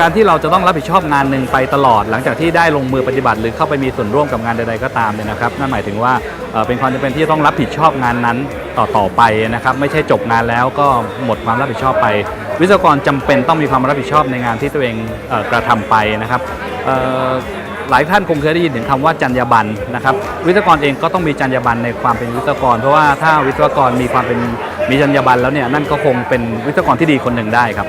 การที่เราจะต้องรับผิดชอบงานหนึ่งไปตลอด หลังจากที่ได้ลงมือปฏิบัติหรือเข้าไปมีส่วนร่วมกับงานใดๆก็ตามเนี่ยนะครับนั่นหมายถึงว่าเป็นความจำเป็นที่จะต้องรับผิดชอบงานนั้นต่อต่อไปนะครับไม่ใช่จบงานแล้วก็หมดความรับผิดชอบไป วิศวกรจำเป็นต้องมีความรับผิดชอบในงานที่ตัวเองเออกระทำไปนะครับหลายท่านคงเคยได้ยินถึงคำว่าจรรยาบรรณนะครับ วิศวกรเองก็ต้องมีจรรยาบรรณในความเป็นวิศวกร เพราะว่าถ้าวิศวกรมีความเป็นมีจรรยาบรรณแล้วเนี่ยนั่นก็คงเป็นวิศวกรที่ดีคนหนึ่งได้ครับ